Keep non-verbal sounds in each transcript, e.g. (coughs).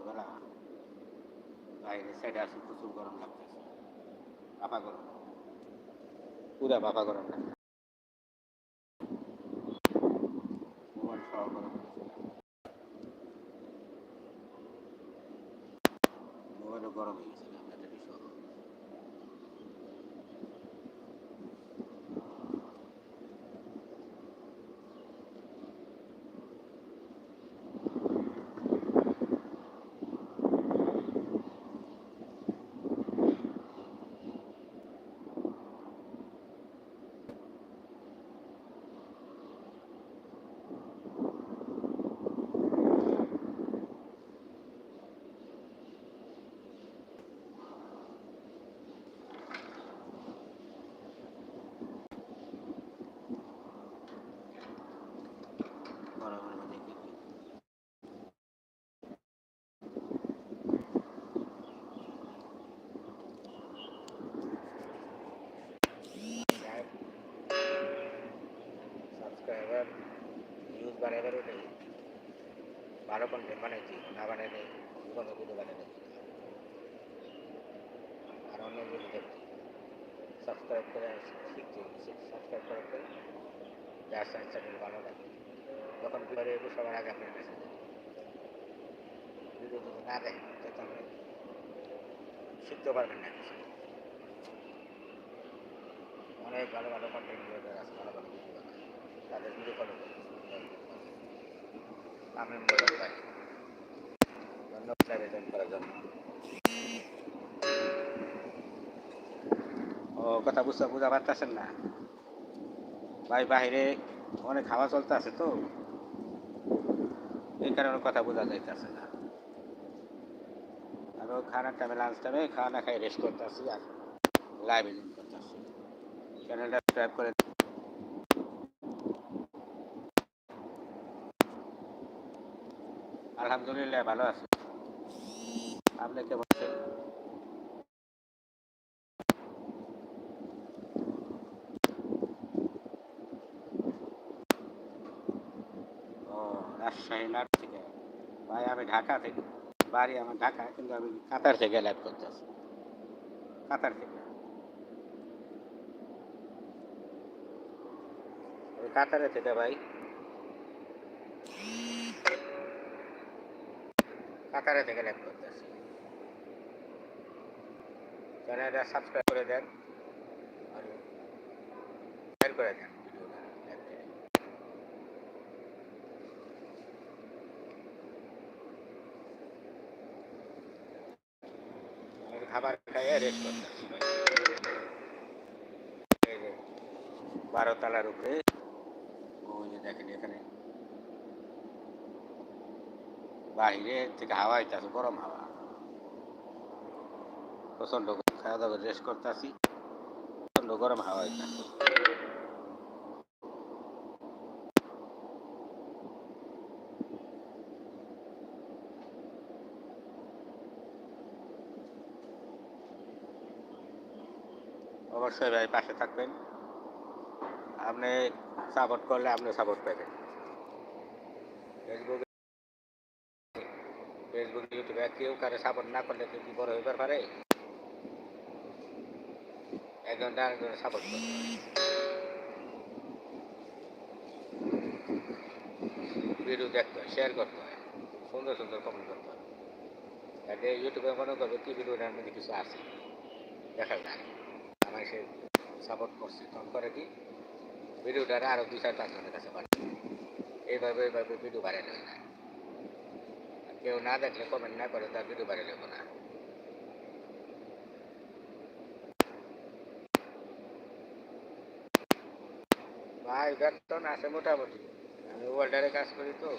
দুপুরবেলা বাইরে সাইডে আসি, প্রচুর গরম লাগতেছে। বাপা গরম। পুরা বাপা গরম লাগছে মোবাইল গরম হয়ে গেছে ব্যাটারি সহ গরমের মধ্যে কি কি সাবস্ক্রাইবার ওটাই ভালো কন্টেন্ট বানাইছি না বানাইলে কোনো ভিডিও বানাই আর অন্য ভিডিও দেখছি সাবস্ক্রাইব করে শিখছি সাবস্ক্রাইব করার পরে যার চ্যানেল ভালো লাগে যখন পরে সবার আগে আপনার কাছে। যদি না দেখেন তাহলে শিখতে পারবেন না কিছু অনেক ভালো ভালো কন্টেন্ট ক্রিয়েটার আছে ভালো ভালো বানায় তাদের ভিডিও ফলো করুন আমি পাই ধন্যবাদ আবেদন করার জন্য। ও, কথা বুঝতে বুঝা পারতেছেন না। ভাই, বাইরে অনেক হাওয়া চলতে আছে তো। এই কারণে কথা বোঝা যাইতেছে না। আরও খানার টাইমে লাঞ্চ টাইমে খাওয়া না খাই রেস্ট করতে আসি আর লাইভ করতে আসি চ্যানেলটা সাবস্ক্রাইব করে আলহামদুলিল্লাহ, ভালো আছে। আপনি কেমন আছেন রাজশাহী নাট থেকে। ভাই, আমি ঢাকা থেকে। বাড়ি আমার ঢাকা, কিন্তু আমি কাতার থেকে লাইভ করতেছি। কাতার থেকে। কাতারে থেকে ভাই। কাতারে থেকে লাইভ করতেছি। চ্যানেলটা সাবস্ক্রাইব করে দেন আর শেয়ার করে দেন খাবার খাইয়ে রেস্ট যে বারো তলার উপরে ওই যে দেখেন এখানে বাইরে থেকে হাওয়া আইতেছে, গরম হাওয়া। প্রচণ্ড খাওয়া দাওয়া রেস্ট করতেছি প্রচণ্ড গরম হাওয়া আইতেছে। অবশ্যই ভাই, পাশে থাকবেন। আপনি সাপোর্ট করলে আপনি সাপোর্ট পাবেন। ফেসবুকে ইউটিউবে কেউ না করলে কি বড় হইবার পারে ভিডিও দেখতে হয় শেয়ার করতে হয় সুন্দর সুন্দর কমেন্ট করতে হয় ইউটিউবে মনে করবে কি ভিডিওটার মধ্যে কিছু আছে দেখা যায় আমার সে সাপোর্ট করছে তখন করে কি ভিডিওটারে আরও দুই চার পাঁচজনের কাছে এইভাবে এইভাবে ভিডিও ভাইরাল হয়ে আর কেউ না দেখলে কমেন্ট না করে তার ভিডিও বাইরে লেখো না। ভাই বেতন আছে মোটামুটি। আমি ওয়ার্ল্ডারে কাজ করি তো।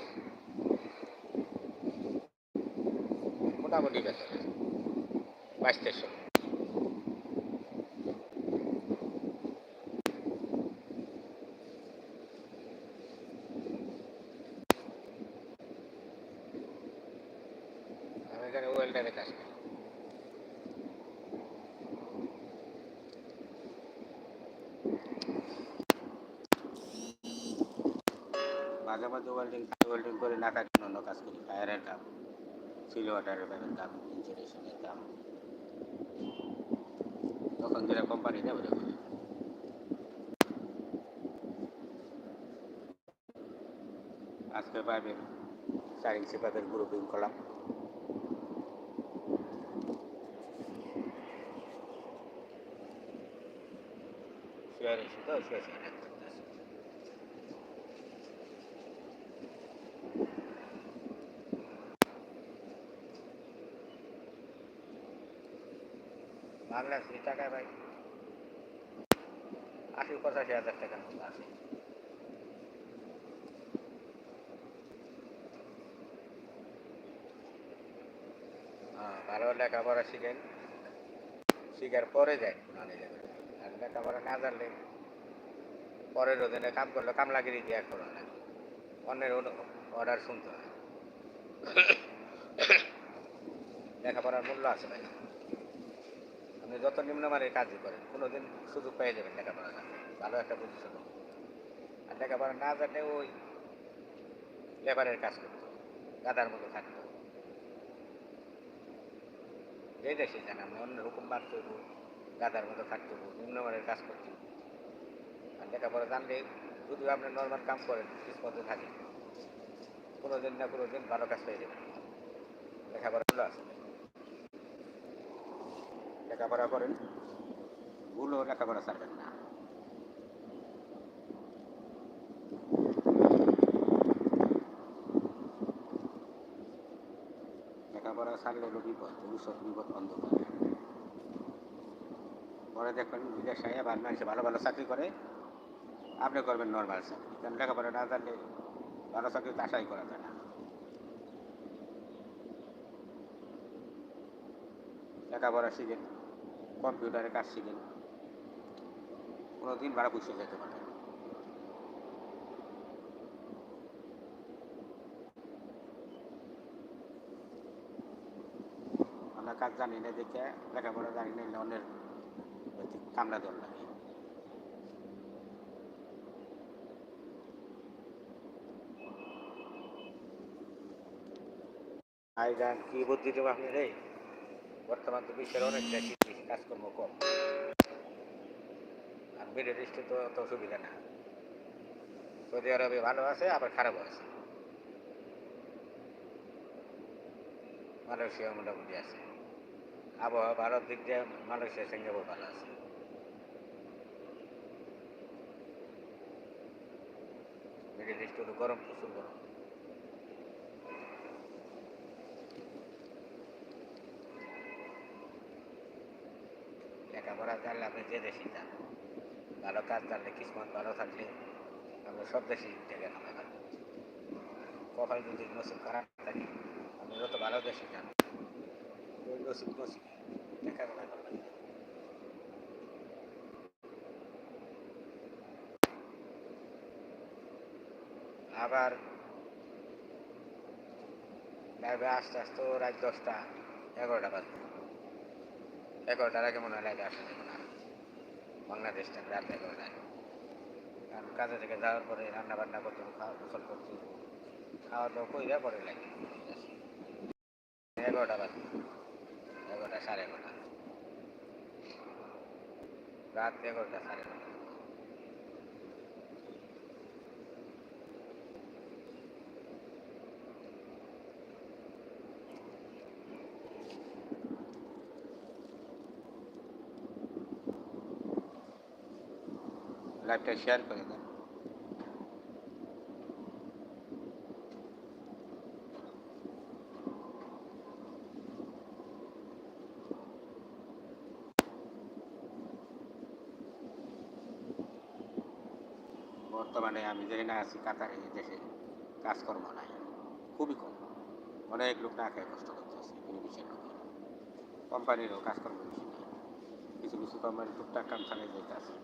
মোটামুটি বেতন বাইশ তেইশশো আমি এখানে ওয়েল্ডারে কাজ করি মাঝে মাঝে ওয়েল্ডিং ওয়েল্ডিং করে না কাজ অন্য কাজ করি। ফায়ারের কাম সিল ওয়াটারের পাইপের কাম ইনসুলেশনের কাম তখন যেটা কোম্পানি দেবে আজকে পাইপের চার ইঞ্চি পাইপের গ্রুপিং করলাম শুয়ে রয়েছি তো শুয়ে হচ্ছে। আশি টাকায় ভাই আশি পঁচাশি হাজার মতো আছে হ্যাঁ, ভালো লেখাপড়া শিখেন। শিখার পরে যায় আর লেখাপড়া না জানলে পরের অধীনে কাম করলে কামলাগিরি দিয়ে করো না অন্যের অর্ডার শুনতে হয়। (coughs) লেখাপড়ার মূল্য আছে ভাই। আপনি যত নিম্নমানের কাজই করেন, কোনোদিন সুযোগ পেয়ে যাবেন লেখাপড়া জানলে ভালো একটা পজিশন আর লেখাপড়া না জানলে ওই লেবারের কাজ করতো, গাদার মতো থাকতো। যে দেশে যান আপনি অন্যের হুকুম মারতে হইব গাদার মতো থাকতে হইব নিম্নমানের কাজ করতে। আর লেখাপড়া জানলে যদি আপনি নর্মাল কাম করেন কিসমতে থাকে কোনো দিন না কোনো দিন ভালো কাজ পেয়ে যাবেন। লেখাপড়া ভালো আছে। লেখাপড়া করেন ভুলও লেখাপড়া ছাড়বেন না। লেখাপড়া ছাড়লে হলো বিপদ ভবিষ্যৎ বিপদ অন্ধকার পরে দেখবেন বিদেশে আবার মানুষে ভালো ভালো চাকরি করে, আপনি করবেন নর্মাল চাকরি। কারণ লেখাপড়া না জানলে ভালো চাকরি তো আশাই করা যায় না। লেখাপড়া শিখেন কম্পিউটারে কাজ শিখেন কোনো দিন ভাড়া পুষে যেতে পারবেন আমরা কাজ জানি না দেখে, লেখাপড়া জানি না, অন্যের কামড়া দল লাগে। আই গান কি বুদ্ধি দেবো আপনি রে? বর্তমান তো বিশ্বের অনেক কাজকর্ম কম। আর মিডল ইস্টে তো অত সুবিধা না। সৌদি আরবে ভালো আছে, আবার খারাপও আছে। মালয়েশিয়া মোটামুটি আছে। আবহাওয়া ভারত দিক দিয়ে মালয়েশিয়া, সিঙ্গাপুর ভালো আছে। মিডিল ইস্ট গরম, প্রচুর গরম। লেখাপড়া জানলে আপনি যে দেশে যান ভালো কাজ জানলে, কিসমত ভালো থাকলে, আমরা সব দেশেই জায়গা নামে পারব কপাল যদি নসিব খারাপ থাকে, আপনি যত ভালো দেশে যান নসিব নসিব লেখাপড়া করবেন আবার লাইভে আস্তে আস্তে রাত দশটা, এগারোটা বাজবে। এগারোটার আগে মনে হয় লাইভে আসা যাবে না। বাংলাদেশটা রাত এগারোটায়। কারণ কাজে থেকে যাওয়ার পরে রান্না বান্না করতে, খাওয়া গোসল করতে, খাওয়া দাওয়া কইরা পরে লাগে। এগারোটা বাজে। এগারোটা সাড়ে এগারোটা। রাত এগারোটা সাড়ে এগারোটা। লাইভটা শেয়ার করে দেন। বর্তমানে আমি যেখানে আছি, কাতারে দেশে কাজকর্ম নাই। খুবই কম। অনেক লোক না খেয়ে কষ্ট করতেছে বিদেশের লোক কোম্পানিরও কাজকর্ম বেশি নেই। কিছু কিছু কোম্পানি টুকটাক কাম চালিয়ে যেতে আছে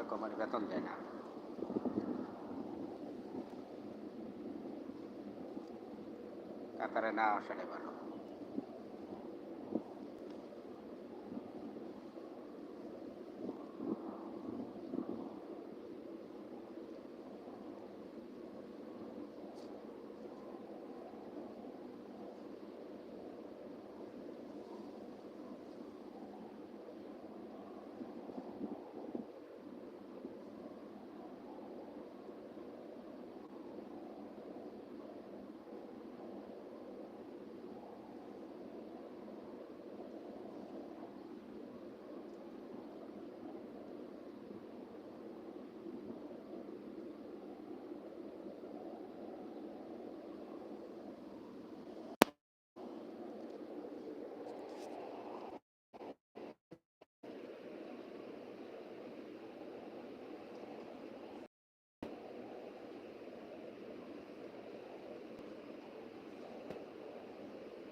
অনেক কোম্পানি বেতন দেয় না কাতারে না আসাটাই ভালো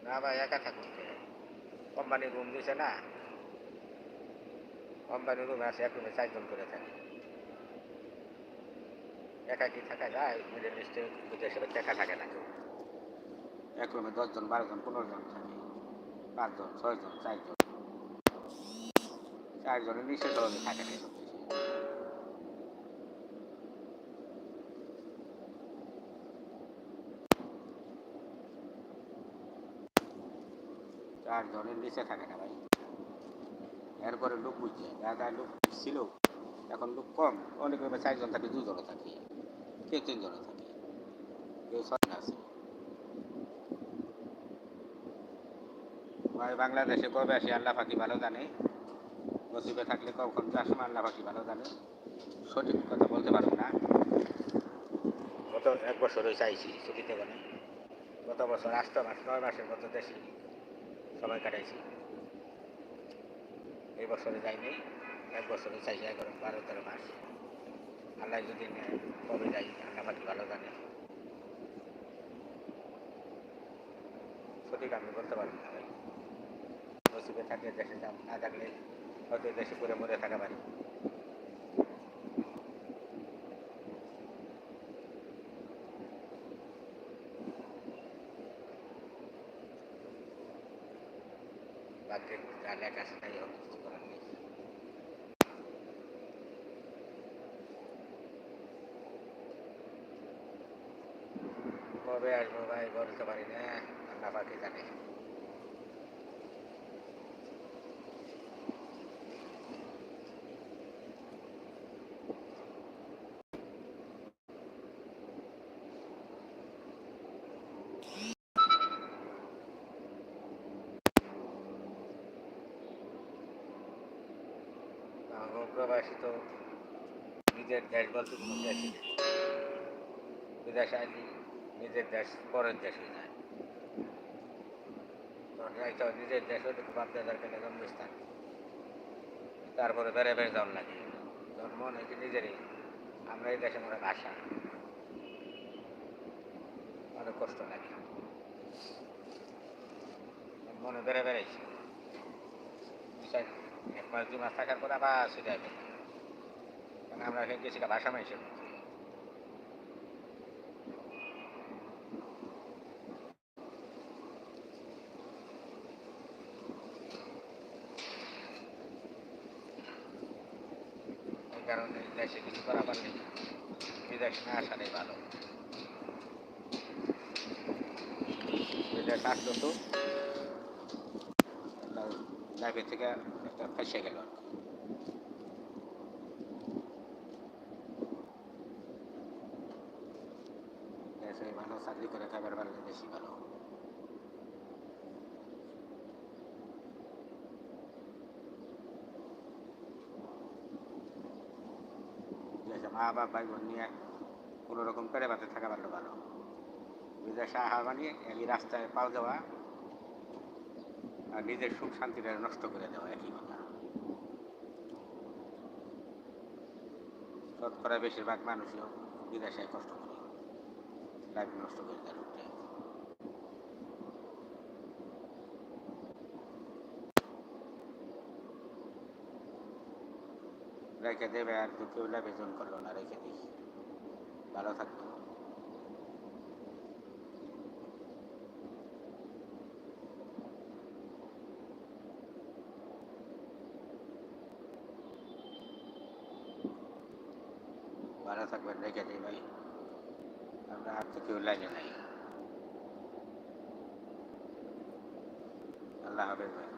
না ভাই, একা থাকুন কোম্পানি রুম দিছে না। কোম্পানি রুমে আছে, এক রুমে চারজন করে থাকে। একা কি থাকা যায়? মিডল ইস্টে বিদেশে একা থাকে না কেউ। এক রুমে দশজন, বারোজন পনেরো জন থাকে। পাঁচজন, ছয়জন, চারজন। চারজনের নিচে ধরনের থাকে না দেশে চারজনের নিচে থাকে না ভাই। এরপরে লোক বুঝছে দাদা লোক ছিল, এখন লোক কম। অনেক রকমের চারজন থাকে, দুজনও থাকে, কেউ তিনজনও থাকে, কেউ ছয়জন আছে। বাংলাদেশে কবে আসে আল্লাহ পাখি ভালো জানে? নসিবে থাকলে কখন সময় আল্লাহ পাখি ভালো জানে। সঠিক কথা বলতে পারব না। গত এক বছর আইসি ছুটিতে বলে গত বছর আষ্ট মাস নয় মাসের মতো দেশে। সময় কাটাইছি। এই বছরে যাইনি, এক বছরে চাইছি এগারো, বারো, তেরো মাস। আল্লাহ যদি কবে যাই, আল্লাহ পাতি ভালো জানে। সঠিক আমি বলতে পারি না ভাই। নসিবে থাকলে দেশে যাম না থাকলে হয়তো দেশে করে মরে থাকা পারি। যা লেখা আছে তাই হবে কিছু করার নেই কবে আসব ভাই বলতে পারি না আল্লাহ পাখি জানে আমার প্রবাসী নিজের দেশ বলতে কোনো বিদেশে আইলি নিজের দেশ পরের দেশ হয়ে যায় নিজের দেশ হইলে তো বাপ দাদার জন্মস্থান তারপরে বেড়ে বেড়ে যাওয়ার লাগে। জন্ম নাকি নিজেরই আমরা এই দেশে মনে ভাষা অনেক কষ্ট লাগে। মনে বেড়ে বেড়েছি মাস দু মাস থাকার পরে আবার ছুটে আসবে। কারণ আমরা এখানে গেছি ভাষা মাইছে এই কারণে দেশে কিছু করা পারলে বিদেশে না আসাটাই ভালো। বিদেশ আসলো তো লাইফের থেকে একটা ফেসে গেল আর কি। দেশে ভালো চাকরি করে খাবার পারলে বেশি ভালো মা বাপ, ভাই বোন নিয়ে কোনো রকম করে বাতে থাকা ভালো ভালো বিদেশে আহা বানিয়ে এই রাস্তায় পাও দেওয়া আর নিজের সুখ শান্তিটা নষ্ট করে দেওয়া, একই কথা। শতকরা বেশিরভাগ মানুষই বিদেশে কষ্ট করে লাইফ নষ্ট করে দেয় লোকটা। রেখে দেবে আর কেউ বেজন করল না, রেখে দিই ভালো থাকবে ভালো থাকবেন রেখে দিই ভাই আমরা হাত তো কেউ লাগে নাই। আল্লাহ হাফেজ ভাই।